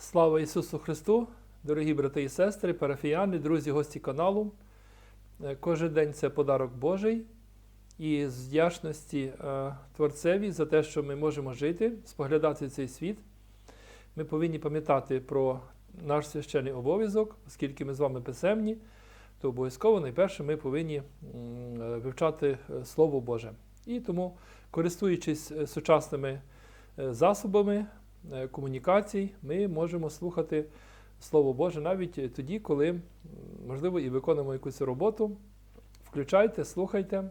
Слава Ісусу Христу, дорогі брати і сестри, парафіяни, друзі, гості каналу. Е, Кожен день це подарок Божий. І з вдячності е, Творцеві за те, що ми можемо жити, споглядати цей світ. Ми повинні пам'ятати про наш священний обов'язок, оскільки ми з вами писемні, то обов'язково найперше ми повинні вивчати е, Слово Боже. І тому, користуючись сучасними засобами комунікацій, ми можемо слухати Слово Боже навіть тоді, коли, можливо, і виконуємо якусь роботу. Включайте, слухайте.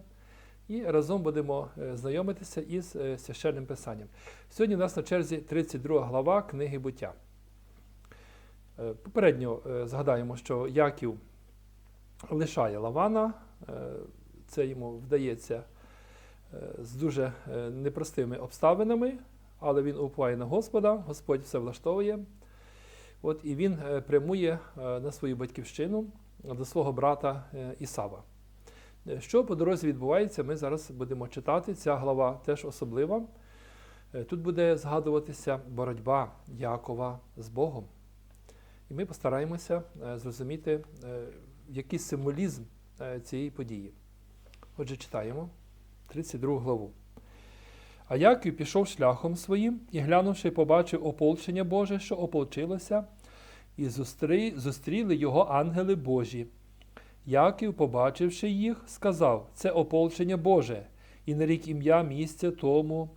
І разом будемо е, знайомитися із е, священним писанням. Сьогодні у нас на черзі 32 глава книги буття. Е, Попередньо е, згадаємо, що Яків лишає Лавана, е, це йому вдається е, з дуже е, непростими обставинами, але він уповає на Господа, Господь все влаштовує. От, і він е, прямує е, на свою батьківщину до свого брата е, Ісава. Що по дорозі відбувається, ми зараз будемо читати. Ця глава теж особлива. Тут буде згадуватися боротьба Якова з Богом. І ми постараємося зрозуміти, який символізм цієї події. Отже, читаємо 32 главу. А Яків пішов шляхом своїм і, глянувши, побачив ополчення Боже, що ополчилося, і зустрі- зустріли його ангели Божі. Яків, побачивши їх, сказав: Це ополчення Боже, і нарік ім'я місця тому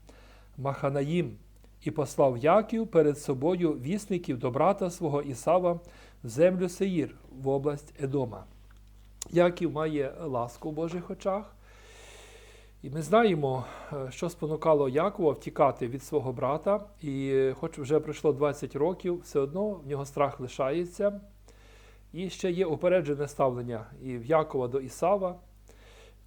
Маханаїм, і послав Яків перед собою вісників до брата свого Ісава в землю Сеїр в область Едома. Яків має ласку в Божих очах. І ми знаємо, е, що спонукало Якова втікати від свого брата, і е, хоч вже пройшло 20 років, все одно в нього страх лишається. І ще є упереджене ставлення і в Якова до Ісава.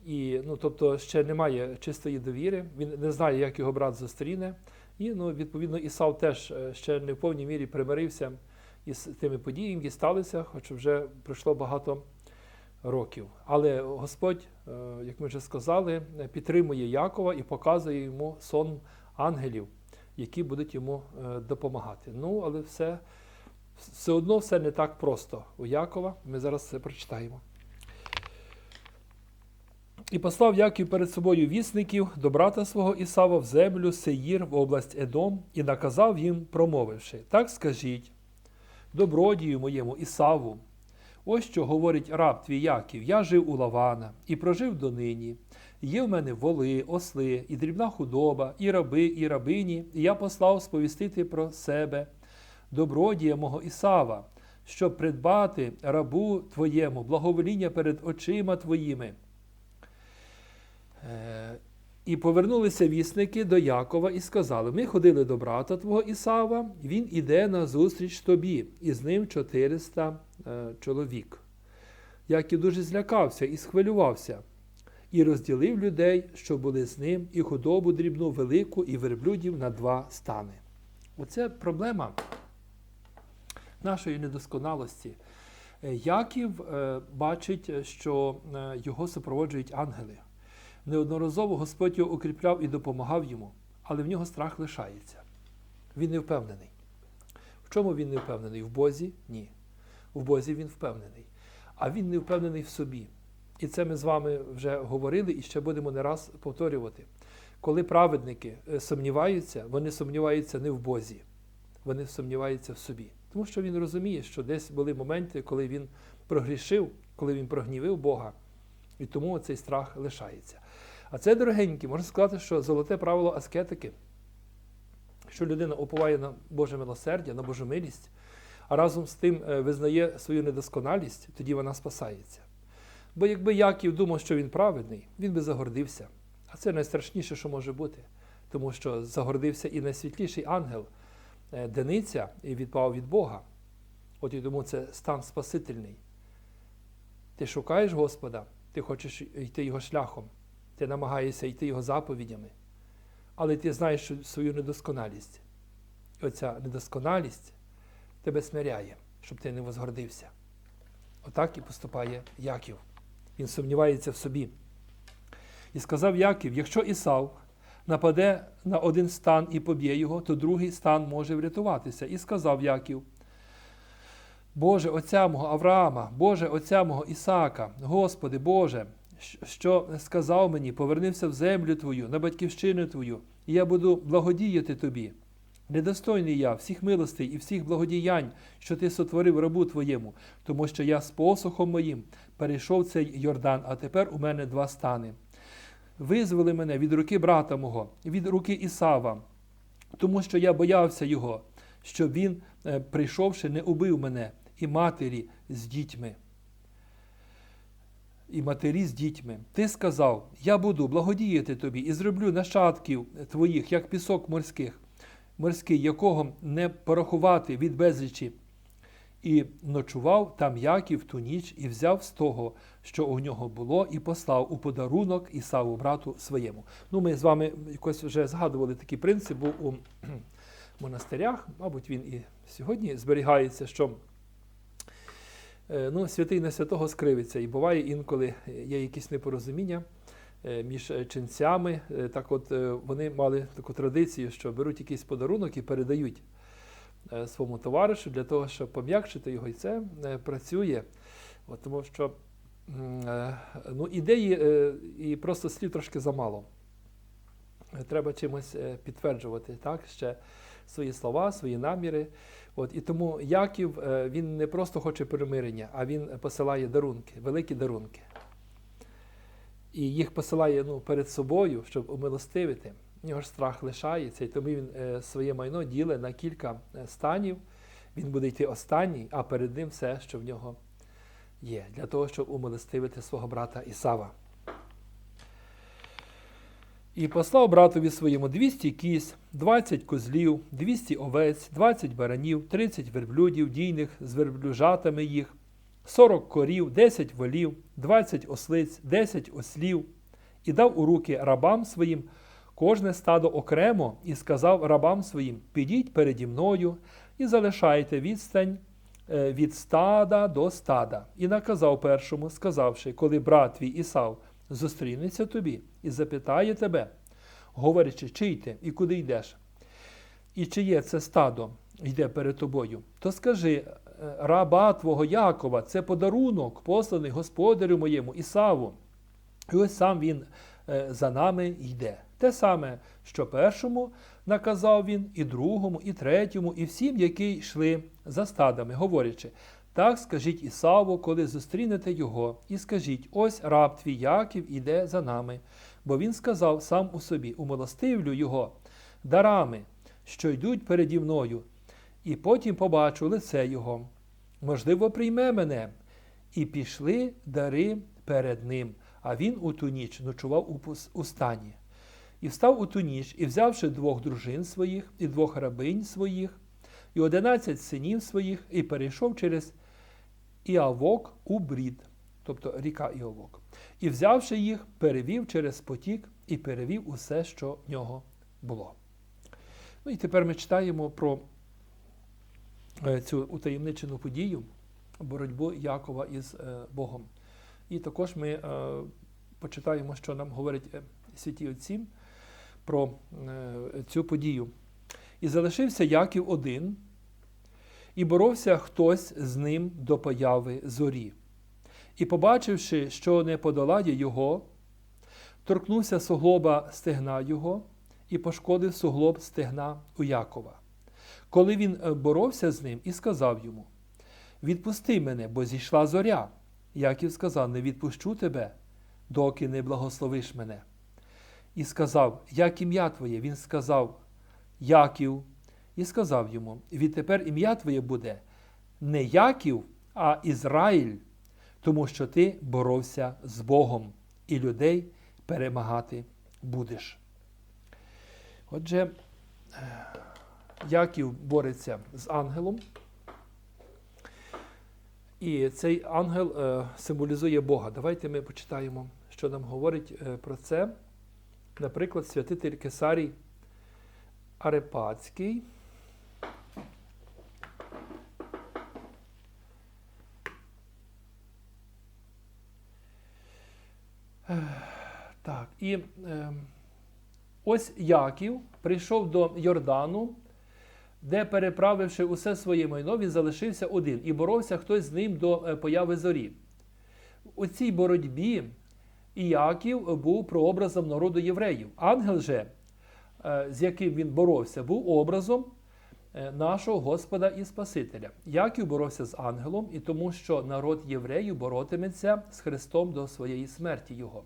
І, ну, тобто ще немає чистої довіри, він не знає, як його брат зустріне. І, ну, відповідно, Ісав теж е, ще не в повній мірі примирився із тими подіями, які сталися, хоч вже пройшло багато років. Але Господь, е, як ми вже сказали, підтримує Якова і показує йому сон ангелів, які будуть йому е, допомагати. Ну, але все, все одно все не так просто у Якова. Ми зараз це прочитаємо. І послав Яків перед собою вісників до брата свого Ісава в землю Сеїр в область Едом і наказав їм, промовивши: Так скажіть, добродію моєму Ісаву, ось що говорить раб твій Яків: я жив у Лавана і прожив донині. Є в мене воли, осли, і дрібна худоба, і раби, і рабині, і я послав сповістити про себе, добродія мого Ісава, щоб придбати рабу твоєму, благовоління перед очима твоїми. Е, І повернулися вісники до Якова і сказали: Ми ходили до брата твого Ісава, він іде на зустріч тобі, і з ним 400 е, чоловік. Яків дуже злякався і схвилювався, і розділив людей, що були з ним, і худобу дрібну велику, і верблюдів на два стани. Оце проблема нашої недосконалості. Е, Яків е, бачить, що його супроводжують ангели. Неодноразово Господь його укріпляв і допомагав йому, але в нього страх лишається. Він не впевнений. В чому він не впевнений? В Бозі? Ні. В Бозі він впевнений. А він не впевнений в собі. І це ми з вами вже говорили і ще будемо не раз повторювати. Коли праведники е, сумніваються, вони сумніваються не в Бозі, вони сумніваються в собі. Тому що він розуміє, що десь були моменти, коли він прогрішив, коли він прогнівив Бога, і тому цей страх лишається. А це, дорогенькі, можна сказати, що золоте правило аскетики, що людина уповає на Боже милосердя, на Божу милість, а разом з тим е, визнає свою недосконалість, тоді вона спасається. Бо якби Яків думав, що він праведний, він би загордився. А це найстрашніше, що може бути, тому що загордився і найсвітліший ангел е, Дениця і відпав від Бога. От і тому це стан спасительний. Ти шукаєш Господа, ти хочеш йти його шляхом, ти намагаєшся йти його заповідями, але ти знаєш свою недосконалість. І оця недосконалість тебе смиряє, щоб ти не возгордився. Отак і поступає Яків. Він сумнівається в собі. І сказав Яків: якщо Ісав нападе на один стан і поб'є його, то другий стан може врятуватися. І сказав Яків: Боже Отця мого Авраама, Боже Отця мого Ісаака, Господи Боже, що сказав мені, повернився в землю Твою, на батьківщину Твою, і я буду благодіяти Тобі. Недостойний я всіх милостей і всіх благодіянь, що ти сотворив рабу твоєму, тому що я з посохом моїм перейшов цей Йордан, а тепер у мене два стани. Визволи мене від руки брата мого, від руки Ісава, тому що я боявся його, щоб він, е, прийшовши, не убив мене і матері з дітьми. І матері з дітьми. Ти сказав: Я буду благодіяти тобі і зроблю нащадків твоїх, як пісок морських, морський, якого не порахувати від безлічі. І ночував там Яків ту ніч і взяв з того, що у нього було, і послав у подарунок Ісаву брату своєму. Ну, ми з вами якось вже згадували такий принцип був у монастирях, мабуть, він і сьогодні зберігається, що е, ну, святий на святого скривиться. І буває інколи є якісь непорозуміння е, між е, ченцями. Е, Так от е, вони мали таку традицію, що беруть якийсь подарунок і передають е, своєму товаришу для того, щоб пом'якшити його, і це е, працює. От, тому що е, ну, ідеї е, і просто слів трошки замало. Е, Треба чимось е, підтверджувати так, ще свої слова, свої наміри. От, і тому Яків е, він не просто хоче перемирення, а він посилає дарунки, великі дарунки. І їх посилає ну, перед собою, щоб умилостивити. В нього ж страх лишається, і тому він е, своє майно ділить на кілька е, станів. Він буде йти останній, а перед ним все, що в нього є, для того, щоб умилостивити свого брата Ісава. І послав братові своєму 200 кіз, 20 козлів, 200 овець, 20 баранів, 30 верблюдів дійних з верблюжатами їх, 40 корів, 10 волів, 20 ослиць, 10 ослів, і дав у руки рабам своїм кожне стадо окремо, і сказав рабам своїм: Підіть переді мною і залишайте відстань е, від стада до стада. І наказав першому, сказавши, коли брат твій Ісав зустрінеться тобі і запитає тебе, говорячи, чий ти і куди йдеш, і чиє це стадо йде перед тобою, то скажи, раба твого Якова, це подарунок, посланий господарю моєму Ісаву. І ось сам він е, за нами йде. Те саме, що першому наказав він, і другому, і третьому, і всім, які йшли за стадами, говорячи, так скажіть Ісаву, коли зустрінете його, і скажіть: ось раб твій Яків іде за нами, бо він сказав сам у собі: умилостивлю його дарами, що йдуть переді мною, і потім побачу лице його. Можливо, прийме мене. І пішли дари перед ним, а він у ту ніч ночував у стані. І встав у ту ніч, і взявши двох дружин своїх, і двох рабинь своїх, і одинадцять синів своїх, і перейшов через Іавок у брід, тобто ріка Іавок. І взявши їх, перевів через потік і перевів усе, що в нього було. Ну і тепер ми читаємо про цю утаємничену подію, боротьбу Якова із е, Богом. І також ми е, почитаємо, що нам говорять е, святі отці про е, цю подію. І залишився Яків один, і боровся хтось з ним до появи зорі. І, побачивши, що не подолає його, торкнувся суглоба стегна його і пошкодив суглоб стегна у Якова. Коли він е, боровся з ним і сказав йому: Відпусти мене, бо зійшла зоря. Яків сказав: Не відпущу тебе, доки не благословиш мене. І сказав, як ім'я твоє? Він сказав, Яків, і сказав йому: відтепер ім'я твоє буде не Яків, а Ізраїль, тому що ти боровся з Богом і людей перемагати будеш. Отже, е, Яків бореться з ангелом. І цей ангел е, символізує Бога. Давайте ми почитаємо, що нам говорить е, про це. Наприклад, святитель Кесарій Арепацький. Так, і е, ось Яків прийшов до Йордану де, переправивши усе своє майно, він залишився один і боровся хтось з ним до е, появи зорі. У цій боротьбі Іаків був прообразом народу євреїв. Ангел же, е, з яким він боровся, був образом е, нашого Господа і Спасителя. Яків боровся з ангелом, і тому, що народ євреїв боротиметься з Христом до своєї смерті Його.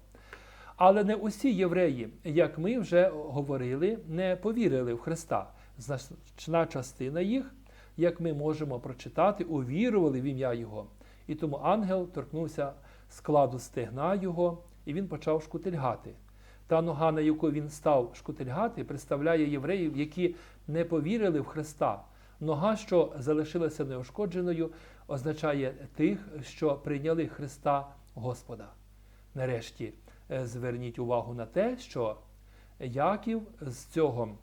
Але не усі євреї, як ми вже говорили, не повірили в Христа. Значна частина їх, як ми можемо прочитати, увірували в ім'я Його. І тому ангел торкнувся складу стегна Його, і він почав шкутильгати. Та нога, на яку він став шкутильгати, представляє євреїв, які не повірили в Христа. Нога, що залишилася неушкодженою, означає тих, що прийняли Христа Господа. Нарешті е, зверніть увагу на те, що Яків з цього,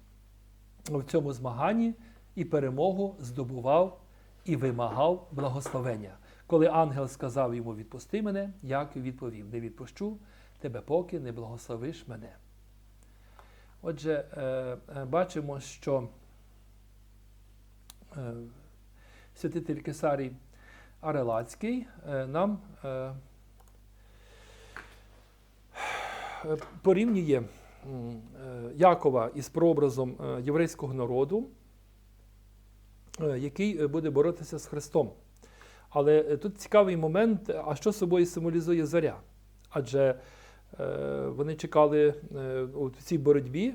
в цьому змаганні і перемогу здобував і вимагав благословення. Коли ангел сказав йому відпусти мене, Яків відповів: Не відпущу тебе, поки не благословиш мене. Отже, е, е, бачимо, що е, святитель Кесарій Арелацький нам порівнює Якова із прообразом е, єврейського народу, е, який е, буде боротися з Христом. Але е, тут цікавий момент, а що собою символізує зоря? Адже е, вони чекали е, у цій боротьбі,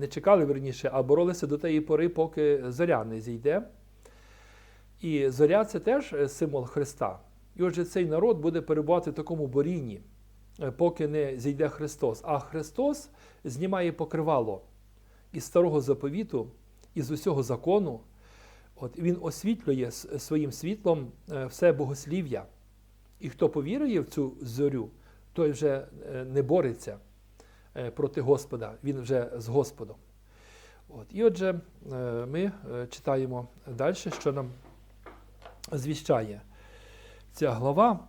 не чекали верніше, а боролися до тієї пори, поки зоря не зійде. І зоря це теж е, символ Христа. І отже, цей народ буде перебувати в такому борінні, е, поки не зійде Христос. А Христос знімає покривало із старого заповіту, із усього закону. От Він освітлює своїм світлом е, все богослів'я. І хто повірує в цю зорю, той вже е, не бореться е, проти Господа, він вже з Господом. От. І отже, е, ми е, читаємо далі, що нам звіщає ця глава.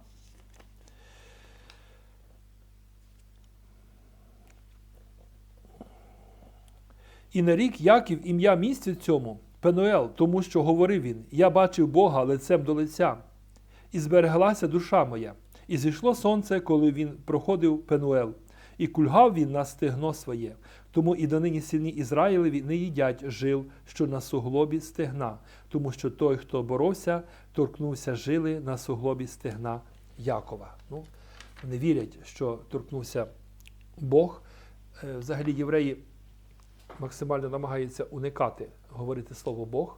І нарік Яків ім'я місцю цьому Пенуел, тому що говорив він: Я бачив Бога лицем до лиця, і збереглася душа моя. І зійшло сонце, коли він проходив Пенуел, і кульгав він на стегно своє. Тому і донині сильні Ізраїлеві не їдять жил, що на суглобі стегна, тому що той, хто боровся, торкнувся жили на суглобі стегна Якова. Ну, вони вірять, що торкнувся Бог. Е, Взагалі, євреї максимально намагаються уникати говорити слово Бог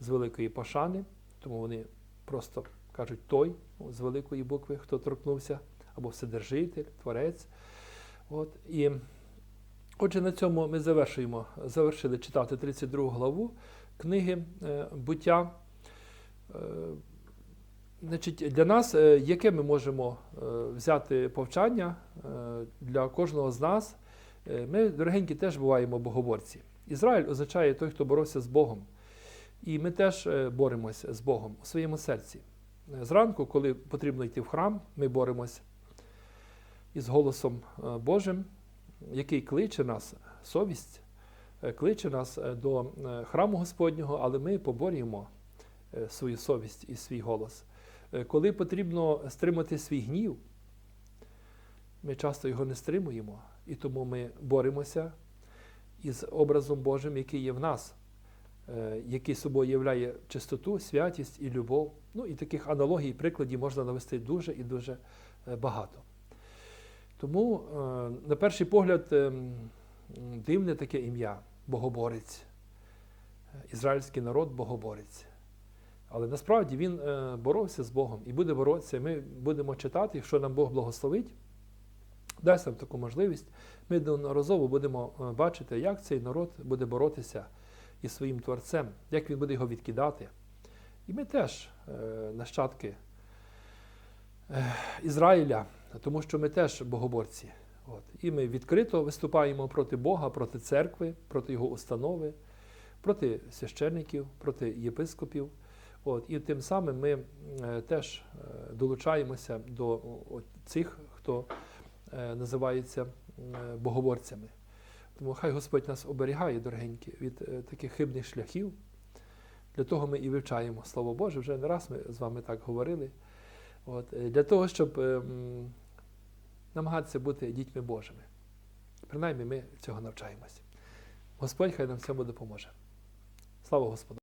з великої пошани, тому вони просто кажуть той з великої букви, хто торкнувся, або Вседержитель, Творець. От. І отже, на цьому ми завершуємо, завершили читати 32 главу книги е, буття. Е, Значить, для нас, е, яке ми можемо взяти повчання для кожного з нас, ми, дорогенькі, теж буваємо боговорці. Ізраїль означає той, хто боровся з Богом. І ми теж е, боремося з Богом у своєму серці. Е, Зранку, коли потрібно йти в храм, ми боремось із голосом е, Божим, який кличе нас, совість, е, кличе нас е, до е, храму Господнього, але ми поборюємо е, свою совість і свій голос. Е, Коли потрібно стримати свій гнів, ми часто його не стримуємо, і тому ми боремося із образом Божим, який є в нас, е, який собою являє чистоту, святість і любов. Ну і таких аналогій, прикладів можна навести дуже і дуже е, багато. Тому, е, на перший погляд, е, дивне таке ім'я Богоборець. Ізраїльський народ Богоборець. Але насправді він боровся з Богом і буде боротися. Ми будемо читати, якщо нам Бог благословить, дасть нам таку можливість. Ми неодноразово будемо е, бачити, як цей народ буде боротися із своїм Творцем, як він буде його відкидати. І ми теж е, нащадки е, Ізраїля, тому що ми теж богоборці. От. І ми відкрито виступаємо проти Бога, проти церкви, проти його установи, проти священників, проти єпископів. От. І тим самим ми теж долучаємося до цих, хто е, називається е, боговорцями. Тому хай Господь нас оберігає, дорогенькі, від е, таких хибних шляхів, Для того ми і вивчаємо Слово Боже. Вже не раз ми з вами так говорили. От, для того, щоб намагатися бути дітьми Божими. Принаймні ми цього навчаємося. Господь хай нам цьому допоможе. Слава Господу!